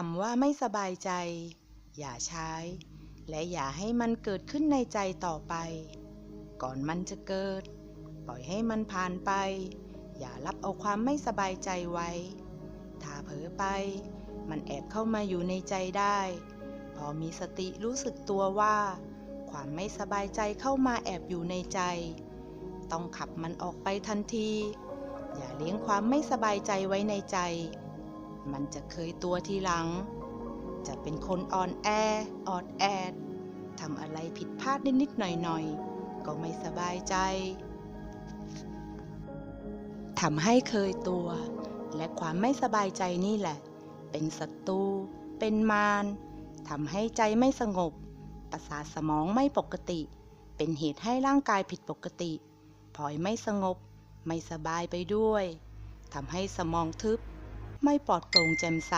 คำว่าไม่สบายใจ อย่าใช้ และอย่าให้มันเกิดขึ้นในใจต่อไป ก่อนมันจะเกิด ปล่อยให้มันผ่านไป อย่ารับเอาความไม่สบายใจไว้ ถ้าเผลอไป มันแอบเข้ามาอยู่ในใจได้ พอมีสติรู้สึกตัวว่า ความไม่สบายใจเข้ามาแอบอยู่ในใจ ต้องขับมันออกไปทันที อย่าเลี้ยงความไม่สบายใจไว้ในใจ มันจะเคยตัวทีหลัง จะเป็นคนอ่อนแอออดแอดทำอะไรผิดพลาดนิดๆหน่อยๆ ก็ไม่สบายใจทำให้เคยตัว และความไม่สบายใจนี่แหละ เป็นศัตรูเป็นมารทำให้ใจไม่สงบ ประสาทสมองไม่ปกติ เป็นเหตุให้ร่างกายผิดปกติพลอยไม่สงบ ไม่สบายไปด้วยทำให้สมองทึบ ไม่ปลอดโปร่งแจ่มใส